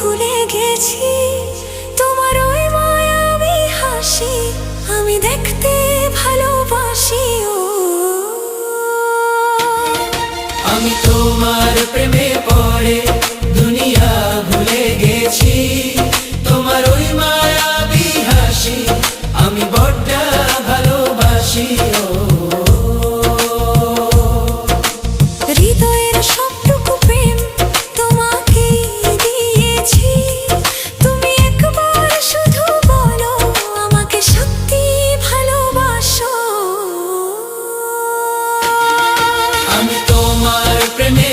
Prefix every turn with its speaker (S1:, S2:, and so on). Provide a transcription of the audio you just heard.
S1: ভুলে গেছি। তোমার ওই মায়াবী হাসি আমি দেখতে ভালোবাসি ও।
S2: আমি তোমার প্রেমে পড়ে দুনিয়া ভুলে গেছি। তোমার ওই মায়াবী হাসি আমি বড্ডা ভালোবাসি ও।
S1: হৃদয়ের সঙ্গে
S2: প্রেমে